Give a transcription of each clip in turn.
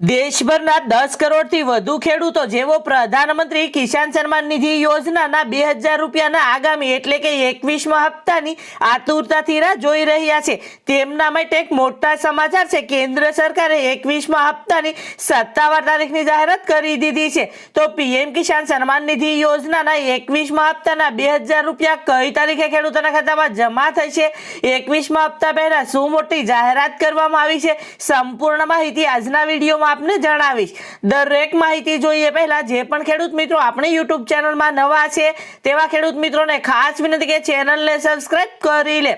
દેશભરના દસ કરોડથી વધુ ખેડૂતો, જેઓ પ્રધાનમંત્રી કિસાન સન્માન નિધિ યોજનાના બે હજાર રૂપિયાના આગામી એટલે કે એકવીસમા હપ્તાની આતુરતાથી રાહ જોઈ રહ્યા છે. તેમના માટે એક મોટા સમાચાર છે. કેન્દ્ર સરકારે એકવીસમા હપ્તાની સત્તાવાર તારીખની જાહેરાત કરી દીધી છે. તો પીએમ કિસાન સન્માન નિધિ યોજનાના એકવીસમા હપ્તાના બે હજાર રૂપિયા કઈ તારીખે ખેડૂતોના ખાતામાં જમા થશે? એકવીસમા હપ્તા પહેલા શું મોટી જાહેરાત કરવામાં આવી છે? સંપૂર્ણ માહિતી આજના વિડીયોમાં આપને જણાવીશ. દરેક માહિતી જોઈએ પહેલા જે પણ ખેડૂત મિત્રો આપણી યુટ્યુબ ચેનલમાં નવા છે, તેવા ખેડૂત મિત્રોને ખાસ વિનંતી કે ચેનલને સબસ્ક્રાઈબ કરી લે.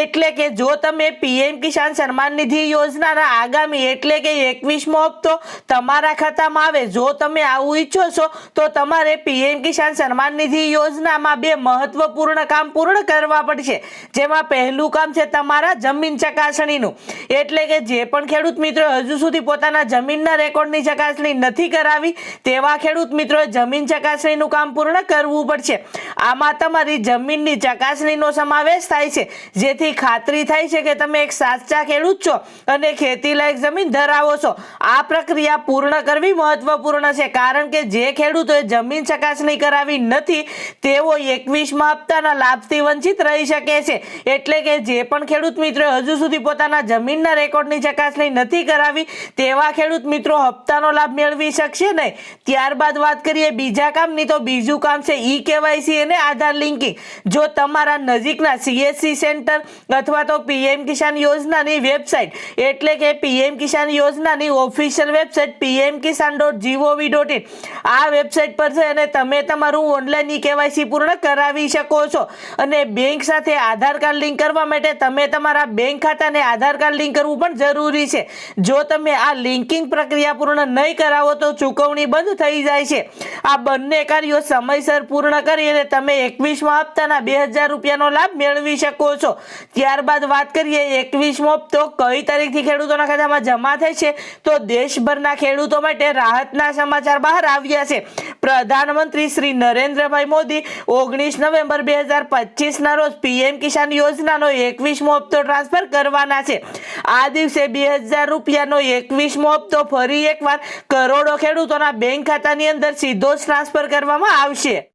એટલે કે જો તમે પીએમ કિસાન સન્માન નિધિ યોજનાના આગામી એટલે કે એકવીસમો હપ્તો તમારા ખાતામાં આવે, જો તમે આવું ઈચ્છો છો, તો તમારે પીએમ કિસાન સન્માન નિધિ યોજનામાં બે મહત્વપૂર્ણ કામ પૂર્ણ કરવા પડશે. જેમાં પહેલું કામ છે તમારા જમીન ચકાસણીનું. એટલે કે જે પણ ખેડૂત મિત્રો હજુ સુધી પોતાના જમીનના રેકોર્ડની ચકાસણી નથી કરાવી, તેવા ખેડૂત મિત્રોએ જમીન ચકાસણીનું કામ પૂર્ણ કરવું પડશે. આમાં તમારી જમીનની ચકાસણીનો સમાવેશ થાય છે. જેથી ખાતરી થાય છે કે તમે એક સાચા ખેડૂત છો અને ખેતીલાયક જમીન ધરાવો છો. આ પ્રક્રિયા પૂર્ણ કરવી મહત્વપૂર્ણ છે. કારણ કે જે ખેડૂતોએ જમીન ચકાસણી કરાવી નથી, તેઓ એકવીસમાં હપ્તાના લાભથી વંચિત રહી શકે છે. એટલે કે જે પણ ખેડૂત મિત્રો હજુ સુધી પોતાના જમીનના રેકોર્ડની ચકાસણી નથી કરાવી, તેવા ખેડૂત મિત્રો હપ્તાનો લાભ મેળવી શકશે નહીં. ત્યારબાદ વાત કરીએ બીજા કામની, તો બીજું કામ છે ઈ કેવાયસી અને આધાર લિંકિંગ. જો તમારા નજીકના સીએસસી સેન્ટર અથવા તો પીએમ કિસાન યોજનાની વેબસાઇટ, એટલે કે પીએમ કિસાન યોજનાની official website PM Kisan dot G O V dot in. આ વેબસાઇટ પર છે અને તમે તમારું ઓનલાઈન ઈ કેવાયસી પૂર્ણ કરાવી શકો છો. અને બેંક સાથે આધાર કાર્ડ લિંક કરવા માટે તમે તમારા બેંક ખાતાને આધાર કાર્ડ લિંક કરવું પણ જરૂરી છે. જો તમે આ લિંકિંગ પ્રક્રિયા પૂર્ણ નહીં કરાવો તો ચૂકવણી બંધ થઈ જાય છે. આ બંને કાર્યો સમયસર પૂર્ણ કરી અને તમે એકવીસમાં હપ્તાના બે હજાર રૂપિયાનો લાભ મેળવી શકો છો. ત્યારબાદ વાત કરીએ એકવીસમો હપ્તો કઈ તારીખથી ખેડૂતોના ખાતામાં જમા થાય છે? તો દેશભરના ખેડૂતો માટે રાહતના સમાચાર બહાર આવ્યા છે. પ્રધાનમંત્રી શ્રી નરેન્દ્રભાઈ મોદી ઓગણીસ નવેમ્બર બે હજાર પચીસના રોજ પીએમ કિસાન યોજનાનો એકવીસમો હપ્તો ટ્રાન્સફર કરવાના છે. આ દિવસે બે હજાર રૂપિયાનો એકવીસમો હપ્તો ફરી એકવાર કરોડો ખેડૂતોના બેંક ખાતાની અંદર સીધો જ ટ્રાન્સફર કરવામાં આવશે.